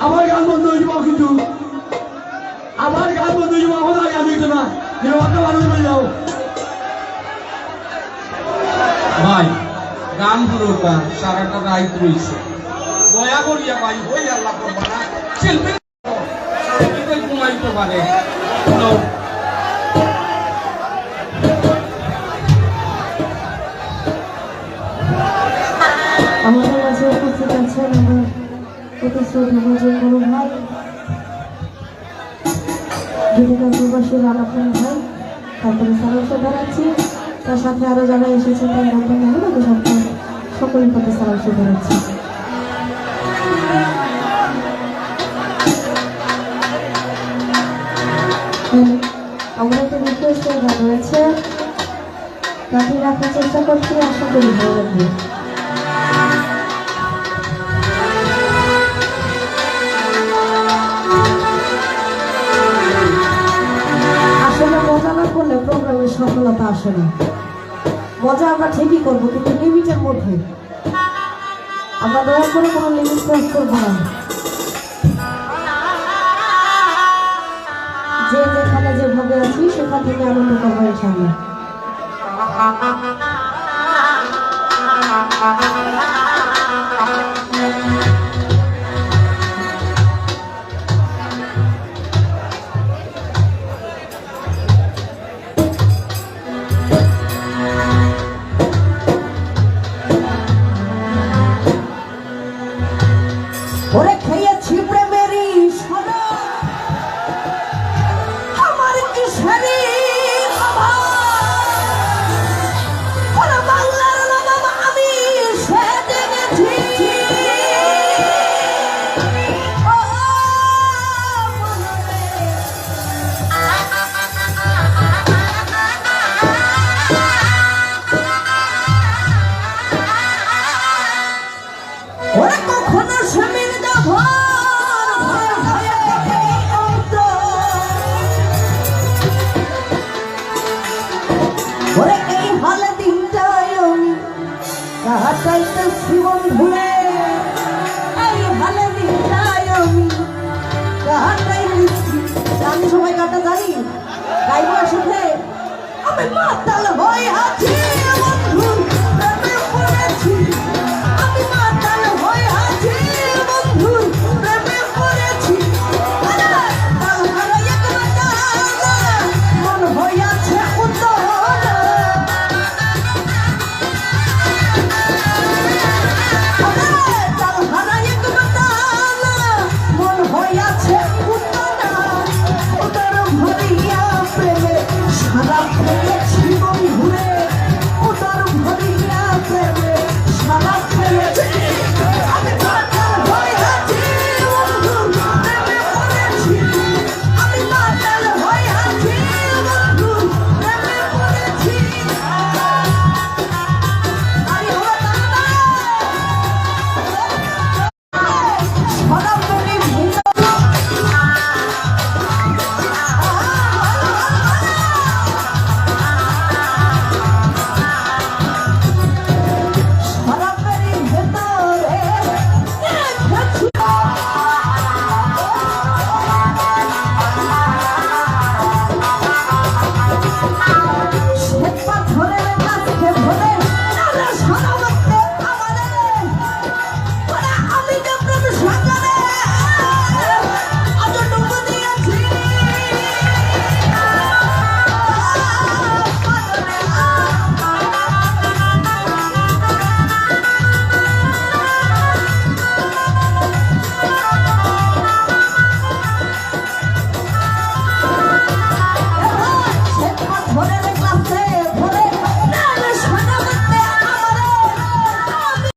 আমার গান বন্ধ হয়ে যাব কিন্তু। আমার গান বন্ধ হয়ে যাব আমার আমি তো না। যে অন্য মানুষ হয়ে যাও। ভাই, গান পুরোটা সারাটা রাইত রয়েছে দয়া করিয়া ভাই, ওই আল্লাহ করবা না। শিল্পী ঘুমাইতে পারে। তারপরে সারাংশ বেড়াচ্ছি তার সাথে আরও যারা এসেছেন তার নাম জানি না তো সাথে সকলের সাথে সারাংশ বেড়াচ্ছি আমরা একটা রিকোয়েস্টের গান রয়েছে। গানটি রাখার চেষ্টা করছি, আশা করি ভালো লাগবে। সফলতা আসে না। মজা আমরা ঠিকই করব, কিন্তু লিমিটের মধ্যে। আমরা দয়া করে কোনো লিমিট ক্রস করব না। যে যেখানে যেভাবে আছি, সেখান থেকে আনন্দ করব ইনশাল্লাহ চাইতে জীবন ভুলে এই ভালে দিনটাই আমি আমি সময় কাটা যাই গাইব আসলে আমি মাতাল হয়ে আছি।